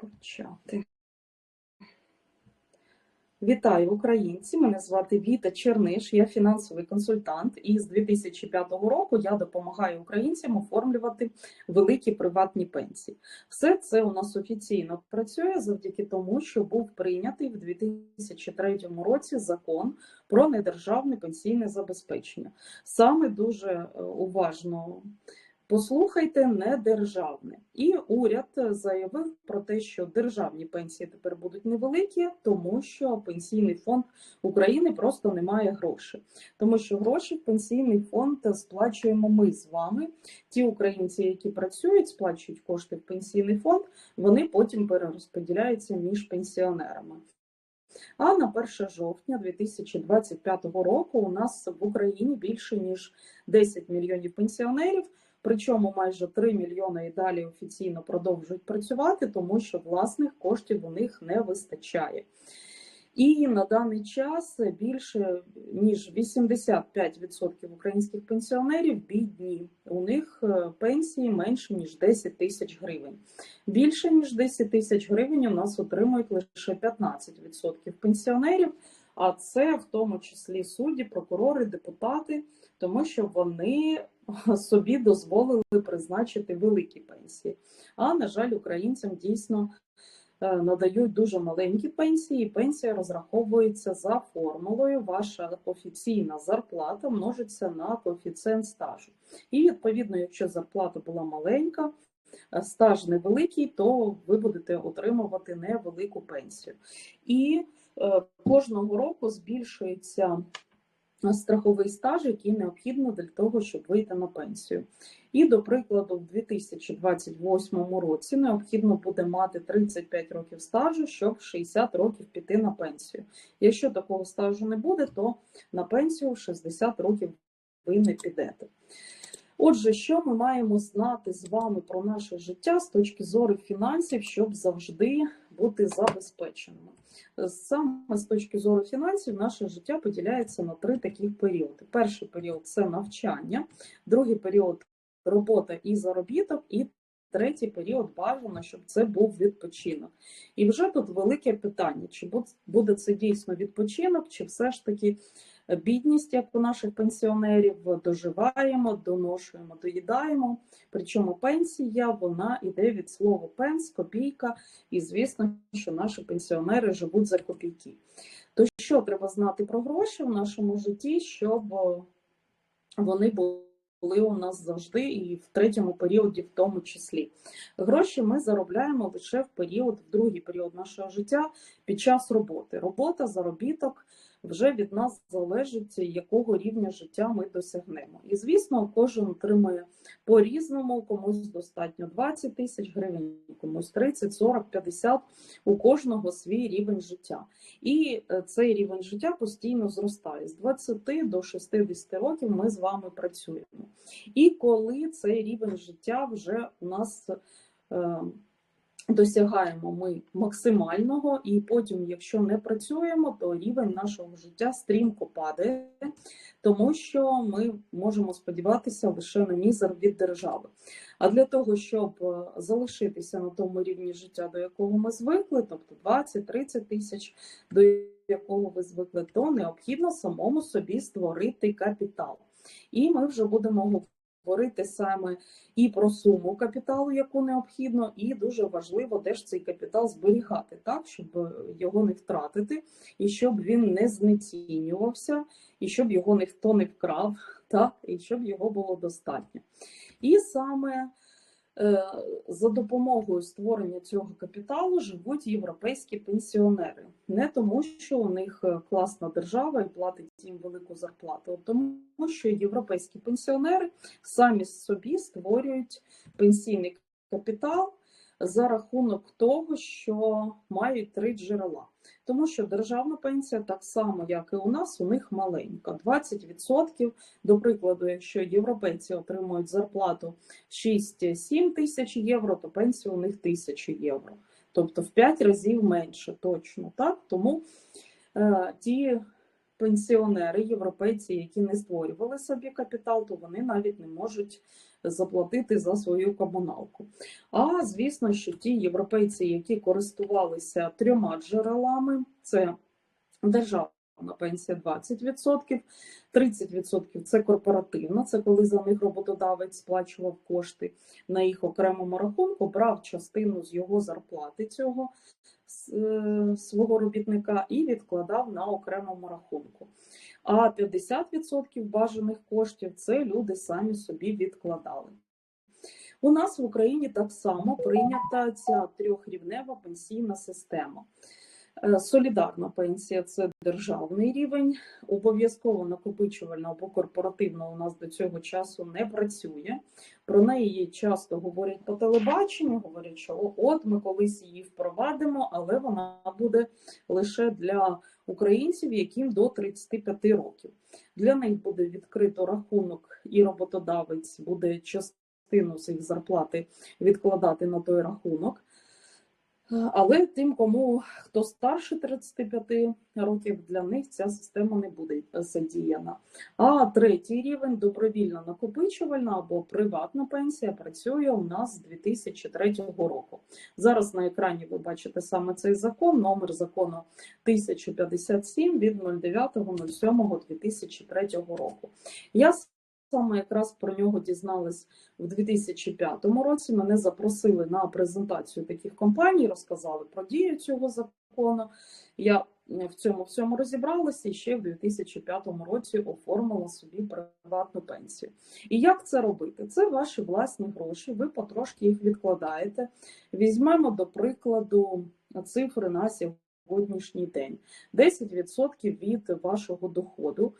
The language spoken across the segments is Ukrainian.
почати. Вітаю українці! Мене звати Віта Черниш, я фінансовий консультант, і з 2005 року я допомагаю українцям оформлювати великі приватні пенсії. Все це у нас офіційно працює завдяки тому, що був прийнятий в 2003 році закон про недержавне пенсійне забезпечення. Саме дуже е, уважно Послухайте, не державне. І уряд заявив про те, що державні пенсії тепер будуть невеликі, тому що пенсійний фонд України просто не має грошей. Тому що гроші в пенсійний фонд сплачуємо ми з вами. Ті українці, які працюють, сплачують кошти в пенсійний фонд, вони потім перерозподіляються між пенсіонерами. А на 1 жовтня 2025 року у нас в Україні більше ніж 10 мільйонів пенсіонерів. Причому майже 3 мільйони і далі офіційно продовжують працювати, тому що власних коштів у них не вистачає. І на даний час більше ніж 85% українських пенсіонерів бідні. У них е, пенсії менше ніж 10 тисяч гривень. Більше ніж 10 тисяч гривень у нас отримують лише 15% пенсіонерів. А це в тому числі судді, прокурори, депутати, тому що вони собі дозволили призначити великі пенсії. А на жаль, українцям дійсно е, надають дуже маленькі пенсії, і пенсія розраховується за формулою. Ваша офіційна зарплата множиться на коефіцієнт стажу. І відповідно, якщо зарплата була маленька. Е, стаж невеликий, то ви будете отримувати невелику пенсію. І е, кожного року збільшується страховий стаж, який необхідно для того, щоб вийти на пенсію. І, до прикладу, в 2028 році необхідно буде мати 35 років стажу, щоб в 60 років піти на пенсію. Якщо такого стажу не буде, то на пенсію в 60 років ви не підете. Отже, що ми маємо знати з вами про наше життя з точки зору фінансів, щоб завжди бути забезпеченими? Саме з точки зору фінансів, наше життя поділяється на три таких періоди. Перший період це навчання, другий період робота і заробіток, і третій період бажано, щоб це був відпочинок. І вже тут велике питання: чи буде це дійсно відпочинок, чи все ж таки бідність, як у наших пенсіонерів, доживаємо, доношуємо, доїдаємо. Причому пенсія вона йде від слова пенс, копійка, і звісно, що наші пенсіонери живуть за копійки. То що треба знати про гроші в нашому житті, щоб вони були. Були у нас завжди і в третьому періоді, в тому числі. Гроші ми заробляємо лише в період, в другий період нашого життя під час роботи. Робота, заробіток вже від нас залежить, якого рівня життя ми досягнемо. І, звісно, кожен отримує по-різному, комусь достатньо 20 тисяч гривень, комусь 30, 40, 50, у кожного свій рівень життя. І е, цей рівень життя постійно зростає. З 20 до 60 років ми з вами працюємо. І коли цей рівень життя вже у нас. Досягаємо ми максимального, і потім, якщо не працюємо, то рівень нашого життя стрімко падає, тому що ми можемо сподіватися лише на мізер від держави. А для того, щоб е, залишитися на тому рівні життя, до якого ми звикли, тобто 20-30 тисяч, до якого ви звикли, то необхідно самому собі створити капітал. І ми вже будемо говорити саме і про суму капіталу, яку необхідно, і дуже важливо де ж цей капітал зберігати, так, щоб його не втратити, і щоб він не знецінювався, і щоб його ніхто не вкрав, так, і щоб його було достатньо. І саме за допомогою створення цього капіталу живуть європейські пенсіонери, не тому, що у них е, класна держава і платить їм велику зарплату, а тому що європейські пенсіонери самі собі створюють пенсійний капітал за рахунок того, що мають три джерела. Тому що державна пенсія, так само, як і у нас, у них маленька. 20%, до прикладу, якщо європейці отримують зарплату 6-7 тисяч євро, то пенсія у них 1000 євро. Тобто в 5 разів менше точно. так? Тому е, ті пенсіонери, європейці, які не створювали собі капітал, то вони навіть не можуть заплатити за свою комуналку. А звісно, що ті європейці, які користувалися трьома джерелами, це державна пенсія 20%, 30% це корпоративна, це коли за них роботодавець сплачував кошти на їх окремому рахунку, брав частину з його зарплати цього е, свого робітника і відкладав на окремому рахунку. А 50% бажаних коштів це люди самі собі відкладали. У нас в Україні так само прийнята ця трьохрівнева пенсійна система. Е, Солідарна пенсія це державний рівень, обов'язково накопичувальна або корпоративна у нас до цього часу не працює. Про неї часто говорять по телебаченню, говорять, що от ми колись її впровадимо, але вона буде лише для українців, яким до 35 років. Для них буде відкрито рахунок, і роботодавець буде частину їх зарплати відкладати на той рахунок. Але тим, кому хто старше 35 років, для них ця система не буде задіяна. А третій рівень добровільна накопичувальна або приватна пенсія працює у нас з 2003 року. Зараз на екрані ви бачите саме цей закон, номер закону 1057 від 09.07.2003 року. Я Саме якраз про нього дізналась в 2005 році. Мене запросили на презентацію таких компаній, розказали про дію цього закону. Я в цьому всьому розібралася і ще в 2005 році оформила собі приватну пенсію. І як це робити? Це ваші власні гроші, ви потрошки їх відкладаєте. Візьмемо, до прикладу, цифри на сьогоднішній день: 10% від вашого доходу.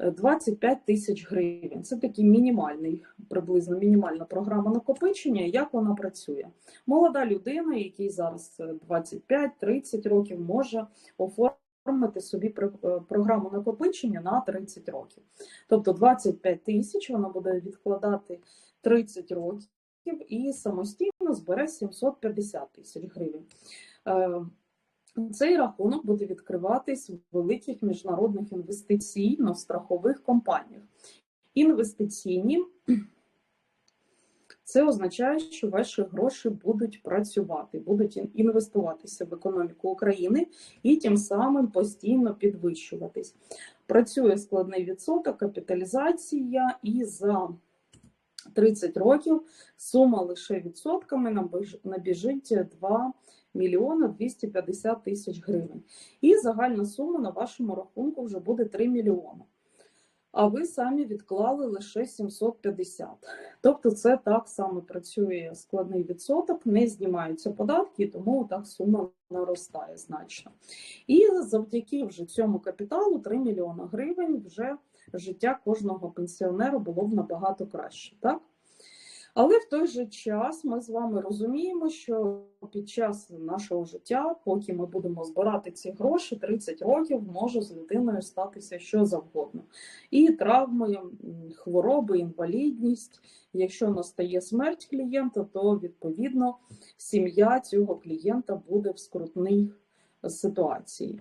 25 тисяч гривень. Це такий мінімальний, приблизно мінімальна програма накопичення. Як вона працює? Молода людина, якій зараз 25-30 років, може оформити собі е, програму накопичення на 30 років. Тобто 25 тисяч вона буде відкладати 30 років і самостійно збере 750 тисяч гривень. Цей рахунок буде відкриватись в великих міжнародних інвестиційно-страхових компаніях. Інвестиційні це означає, що ваші гроші будуть працювати, будуть інвестуватися в економіку України і тим самим постійно підвищуватись. Працює складний відсоток, капіталізація, і за 30 років сума лише відсотками набіжить 2 мільйона 250 тисяч гривень. І загальна сума на вашому рахунку вже буде 3 мільйони. А ви самі відклали лише 750. Тобто, це так само працює складний відсоток, не знімаються податки, тому так сума наростає значно. І завдяки вже цьому капіталу 3 мільйона гривень вже життя кожного пенсіонера було б набагато краще. так? Але в той же час ми з вами розуміємо, що під час нашого життя, поки ми будемо збирати ці гроші, 30 років може з людиною статися що завгодно. І травми, хвороби, інвалідність. Якщо настає смерть клієнта, то відповідно сім'я цього клієнта буде в скрутній ситуації.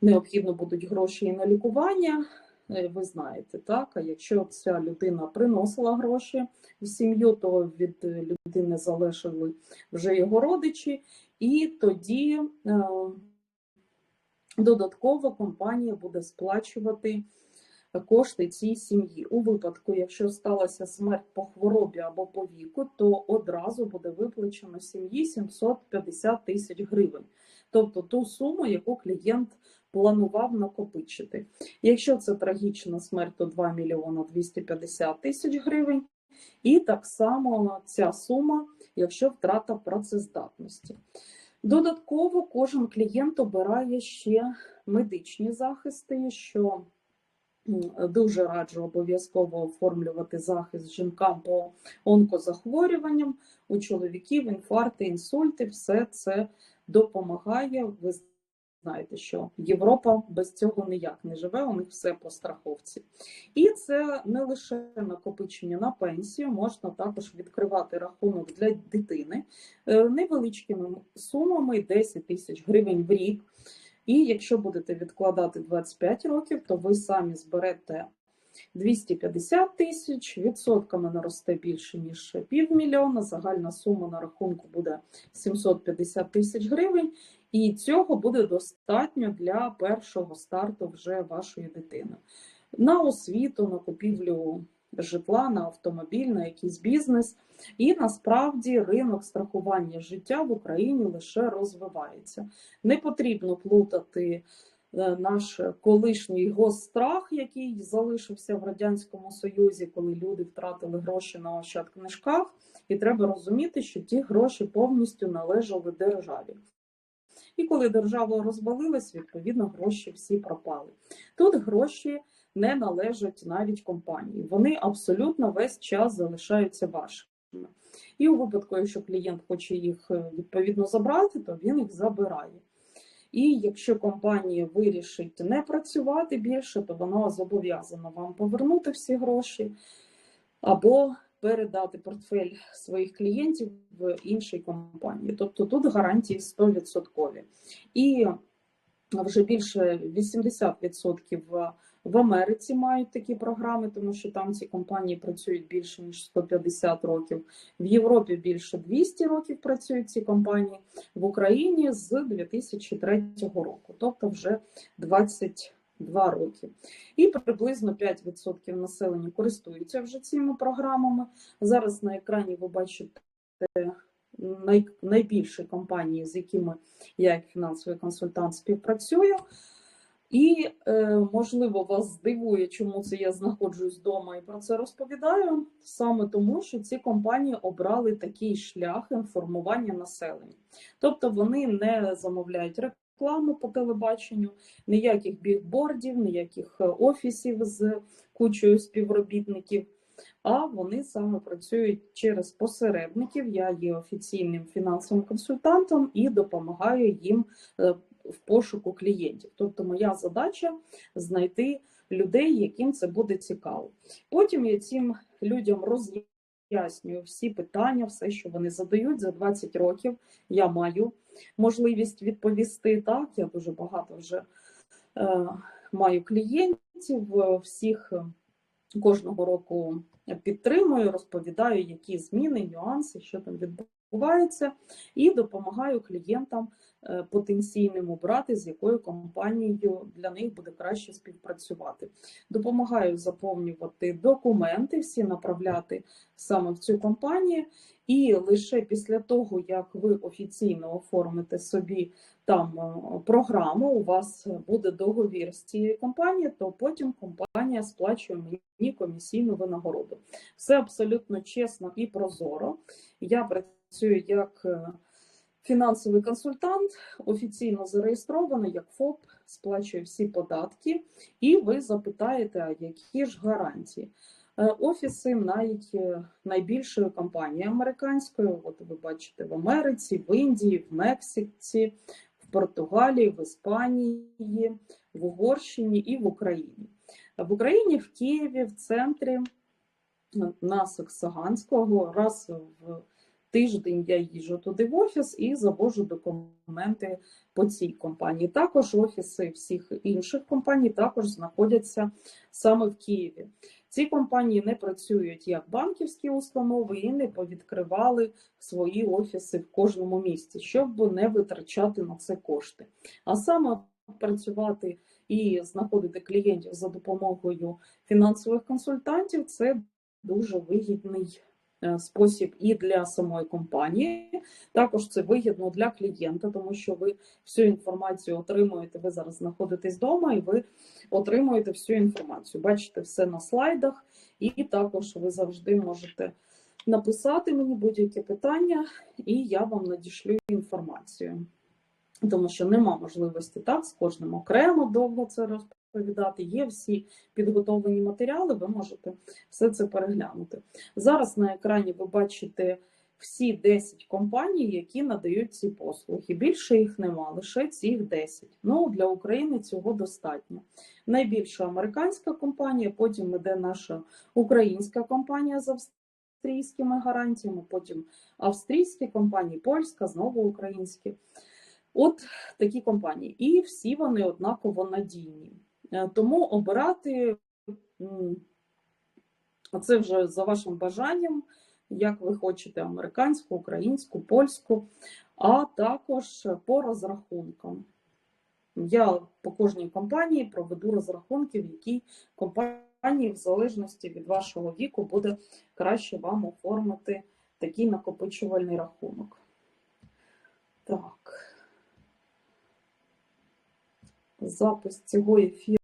Необхідно будуть гроші і на лікування. Е, ви знаєте, так? А якщо ця людина приносила гроші в сім'ю, то від людини залишили вже його родичі, і тоді е, додатково компанія буде сплачувати кошти цій сім'ї. У випадку, якщо сталася смерть по хворобі або по віку, то одразу буде виплачено сім'ї 750 тисяч гривень, тобто ту суму, яку клієнт планував накопичити. Якщо це трагічна смерть, то 2 мільйона 250 тисяч гривень. І так само ця сума, якщо втрата працездатності. Додатково кожен клієнт обирає ще медичні захисти, що дуже раджу обов'язково оформлювати захист жінкам по онкозахворюванням, у чоловіків, інфаркти, інсульти, все це допомагає. Знаєте, що Європа без цього ніяк не живе, у них все по страховці. І це не лише накопичення на пенсію, можна також відкривати рахунок для дитини е, невеличкими сумами 10 тисяч гривень в рік. І якщо будете відкладати 25 років, то ви самі зберете 250 тисяч, відсотками наросте більше, ніж півмільйона, загальна сума на рахунку буде 750 тисяч гривень, і цього буде достатньо для першого старту вже вашої дитини. На освіту, на купівлю житла, на автомобіль, на якийсь бізнес. І насправді ринок страхування життя в Україні лише розвивається. Не потрібно плутати наш колишній госстрах, який залишився в Радянському Союзі, коли люди втратили гроші на ощадкнижках. І треба розуміти, що ті гроші повністю належали державі. І коли держава розвалилась, відповідно, гроші всі пропали. Тут гроші не належать навіть компанії. Вони абсолютно весь час залишаються вашими. І у випадку, якщо клієнт хоче їх е, відповідно забрати, то він їх забирає. І якщо компанія вирішить не працювати більше, то вона зобов'язана вам повернути всі гроші або передати портфель своїх клієнтів в іншій компанії. Тобто тут гарантії 100%. І вже більше 80% в Америці мають такі програми, тому що там ці компанії працюють більше ніж 150 років. В Європі більше 200 років працюють ці компанії в Україні з 2003 року, тобто вже 22 роки. І приблизно 5% населення користуються вже цими програмами. Зараз на екрані ви бачите. най- Найбільші компанії, з якими я як фінансовий консультант співпрацюю, і е, можливо вас здивує, чому це я знаходжусь вдома і про це розповідаю. Саме тому, що ці компанії обрали такий шлях інформування населення, тобто вони не замовляють рекламу по телебаченню, ніяких бігбордів, ніяких е, офісів з кучою співробітників. А вони саме працюють через посередників. Я є офіційним фінансовим консультантом і допомагаю їм е, в пошуку клієнтів. Тобто, моя задача знайти людей, яким це буде цікаво. Потім я цим людям роз'яснюю всі питання, все, що вони задають за 20 років. Я маю можливість відповісти. Так, я дуже багато вже е, маю клієнтів, е, всіх е, кожного року підтримую, розповідаю, які зміни, нюанси, що там відбувається, і допомагаю клієнтам е, потенційним обрати, з якою компанією для них буде краще співпрацювати. Допомагаю заповнювати документи, всі направляти саме в цю компанію, і лише після того, як ви офіційно оформите собі там е, програму, у вас буде договір з цією компанією, то потім компанія сплачує мені комісійну винагороду. Все абсолютно чесно і прозоро. Я працюю як е, фінансовий консультант, офіційно зареєстрований як ФОП, сплачую всі податки, і ви запитаєте, які ж гарантії. Е, Офіси навіть е, найбільшої компанії американської, от ви бачите в Америці, в Індії, в Мексиці, в Португалії, в Іспанії, в Угорщині і в Україні. В Україні, в Києві, в центрі на Саксаганського раз в тиждень я їжджу туди в офіс і завожу документи по цій компанії. Також офіси всіх інших компаній також знаходяться саме в Києві. Ці компанії не працюють як банківські установи і не повідкривали свої офіси в кожному місті, щоб не витрачати на це кошти. А саме працювати і знаходити клієнтів за допомогою фінансових консультантів це дуже вигідний спосіб і для самої компанії. Також це вигідно для клієнта, тому що ви всю інформацію отримуєте. Ви зараз знаходитесь вдома і ви отримуєте всю інформацію. Бачите все на слайдах, і також ви завжди можете написати мені будь-які питання, і я вам надішлю інформацію. Тому що нема можливості так з кожним окремо довго це розповідати. Є всі підготовлені матеріали, ви можете все це переглянути. Зараз на екрані ви бачите всі 10 компаній, які надають ці послуги. Більше їх нема, лише цих 10. Ну для України цього достатньо. Найбільша американська компанія, потім іде наша українська компанія з австрійськими гарантіями, потім австрійські компанії, польська, знову українські. От такі компанії, і всі вони однаково надійні. Е, Тому обирати це вже за вашим бажанням, як ви хочете американську, українську, польську, а також по розрахункам. Я по кожній компанії проведу розрахунки, в якій компанії, в залежності від вашого віку, буде краще вам оформити такий накопичувальний рахунок. Так. Запис цього ефіру.